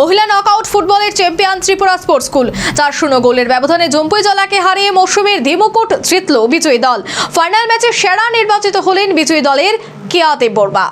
মহিলা নকআউট ফুটবলের champion Tripura sports school চার শূন্য গোলের ব্যবধানে জম্পুই জলাকে হারিয়ে মৌসুমীর ধীমুকুট জিতল বিজয়ী দল। ফাইনাল ম্যাচে সেরা নির্বাচিত হলেন বিজয়ী দলের কেয়াতে বর্মা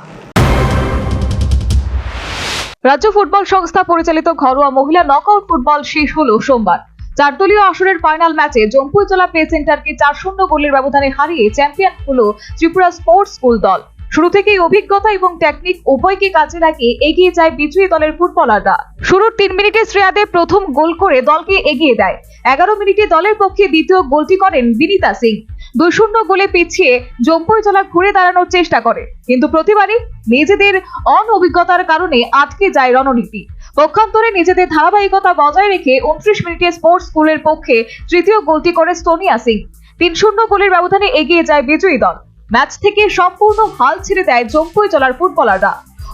রাজ্য ফুটবল সংস্থা পরিচালিত ঘরোয়া মহিলা নকআউট ফুটবল শেষ হলো সোমবার। চার দলীয় আসরের ফাইনাল ম্যাচে জম্পুইজলা প্লে সেন্টারকে চার শূন্য গোলের ব্যবধানে হারিয়ে চ্যাম্পিয়ন হলো ত্রিপুরা স্পোর্টস স্কুল দল। শুরু থেকেই অভিজ্ঞতা এবং টেকনিক উভয়কে কাজে লাগিয়ে এগিয়ে যায় বিজয়ী দলের ফুটবলাররা। শুরুর তিন মিনিটে শ্রেয়াদে প্রথম গোল করে দলকে এগিয়ে দেয়। এগারো মিনিটে দলের পক্ষে দ্বিতীয় গোলটি করেন বিনিতা সিং। দুই শূন্য গোলে পিছিয়ে জম্পুইজলা ঘুরে দাঁড়ানোর চেষ্টা করে। কিন্তু প্রতিবারই নিজেদের অনভিজ্ঞতার কারণে আটকে যায় রণনীতি। পক্ষান্তরে নিজেদের ধারাবাহিকতা বজায় রেখে উনত্রিশ মিনিটে স্পোর্টস স্কুলের পক্ষে তৃতীয় গোলটি করে সোনিয়া সিং। তিন শূন্য গোলের ব্যবধানে এগিয়ে যায় বিজয়ী দল। ম্যাচ থেকে সম্পূর্ণ হাল ছেড়ে দেয় জম্পুই চলার ফুটবলাররা।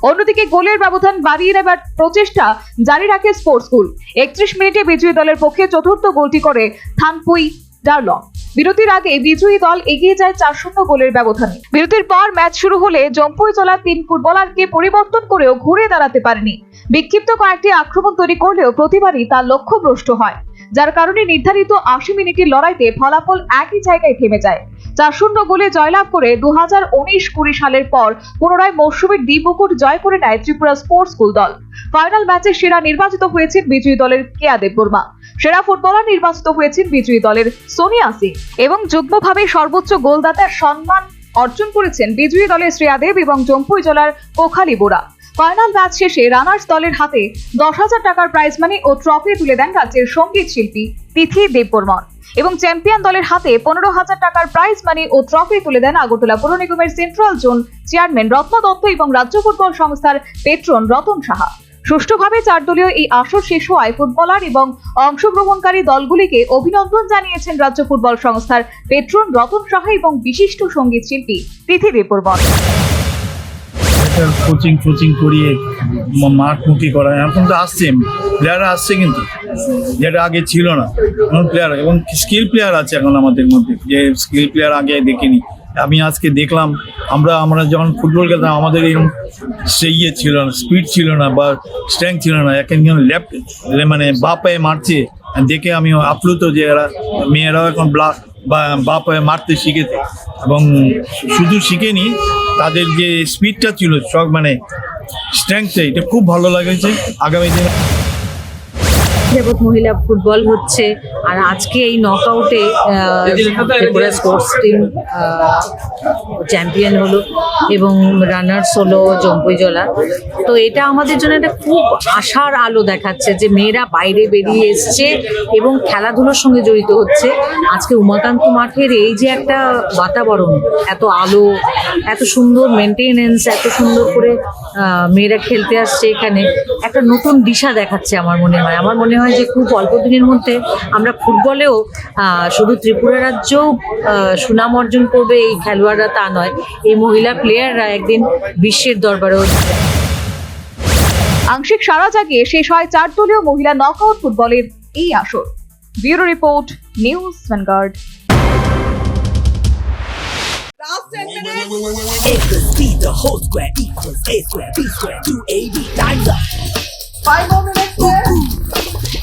অন্যদিকে গোলের ব্যবধান বাড়িয়ে নেবার প্রচেষ্টা জারি রাখে স্পোর্টস স্কুল। একত্রিশ মিনিটে বিজয়ী দলের পক্ষে চতুর্থ গোলটি করে থানপুই ডারলং। বিরতির আগে বিজয়ী দল এগিয়ে যায় চার শূন্য গোলের ব্যবধানে। বিরতির পর ম্যাচ শুরু হলে জম্পুই জলা তিন ফুটবলারকে পরিবর্তন করেও ঘুরে দাঁড়াতে পারেনি। বিক্ষিপ্ত কয়েকটি আক্রমণ তৈরি করলেও প্রতিবারই তার লক্ষ্যভ্রষ্ট হয়, যার কারণে নির্ধারিত আশি মিনিটের লড়াইতে ফলাফল একই জায়গায় থেমে যায়। চার শূন্য গোলে জয়লাভ করে দু হাজার উনিশ কুড়ি সালের পর পুনরায় মৌসুমের দ্বীপমুকুট জয় করে নেয় ত্রিপুরা স্পোর্টস স্কুল দল। ফাইনাল ম্যাচে সেরা নির্বাচিত হয়েছেন বিজয়ী দলের কেয়া দেববর্মা। সেরা ফুটবলার নির্বাচিত হয়েছেন বিজয়ী দলের সোনিয়া সিং এবং যুগ্মভাবে সর্বোচ্চ গোলদাতার সম্মান অর্জন করেছেন বিজয়ী দলের শ্রেয়া দেব এবং জম্পুই জলার কোখালি বোরা। ফাইনাল ম্যাচ শেষে রানার্স দলের হাতে দশ হাজার টাকার প্রাইজ মানি ও ট্রফি তুলে দেন রাজ্যের সংগীত শিল্পী তিথি দেববর্মন এবং চ্যাম্পিয়ন দলের হাতে পনেরো হাজার টাকার প্রাইজ মানি ও ট্রফি তুলে দেন আগরতলা পৌর নিগমের central zone chairman Ratna Datta এবং রাজ্য ফুটবল সংস্থার পেট্রন রতন সাহা। সুষ্ঠুভাবে চার দলীয় এই আসর শেষ হওয়ায় ফুটবলার এবং অংশগ্রহণকারী দলগুলিকে অভিনন্দন জানিয়েছেন রাজ্য ফুটবল সংস্থার পেট্রন রতন সাহা এবং বিশিষ্ট সংগীত শিল্পী তিথি দেববর্মন কোচিং কোচিং করিয়ে মাঠমুখী করা। এখন তো আসছে প্লেয়াররা আসছে কিন্তু, যেটা আগে ছিল না। প্লেয়ার এবং স্কিল প্লেয়ার আছে এখন আমাদের মধ্যে। যে স্কিল প্লেয়ার আগে দেখিনি। আমি আজকে দেখলাম, আমরা আমরা যখন ফুটবল খেলতাম, আমাদের এরকম সে ইয়ে ছিল না স্পিড ছিল না বা স্ট্রেংথ ছিল না। এখন লেফট মানে বা পায়ে মারছে। দেখে আমি আপ্লুত যে এরা, মেয়েরাও এখন ব্লা, বা বা পায়ে মারতে শিখেছে। এবং শুধু শিখেনি, তাদের যে স্পিডটা ছিল, সব মানে স্ট্রেংথটা এটা খুব ভালো লাগেছে। আগামী দিনে যাবৎ মহিলা ফুটবল হচ্ছে আর আজকে এই নকআউটে ত্রিপুরা স্পোর্টস টিম চ্যাম্পিয়ন হলো এবং রানার্স হলো জম্পুইজলা তো এটা আমাদের জন্য একটা খুব আশার আলো দেখাচ্ছে যে মেয়েরা বাইরে বেরিয়ে এসছে এবং খেলাধুলোর সঙ্গে জড়িত হচ্ছে। আজকে উমাকান্ত মাঠের এই যে একটা বাতাবরণ এত আলো এত সুন্দর মেনটেনেন্স এত সুন্দর করে আহ, মেয়েরা খেলতে আসছে এখানে একটা নতুন দিশা দেখাচ্ছে আমার মনে হয়। আমার মনে হয় যে খুব অল্প দিনের মধ্যে আমরা ফুটবলেও আহ, শুধু ত্রিপুরা রাজ্যও সুনাম অর্জন করবে এই খেলোয়াড়রা তা নয়। এই মহিলা প্লেয়াররা একদিন বিশ্বের দরবারেও আংশিক সারা জাগিয়ে শেষ হয় চার দলীয় মহিলা নকআউট ফুটবলের এই আসর। Bureau report news Vanguard. A plus B, the whole square equals A square, B square, 2AB times up.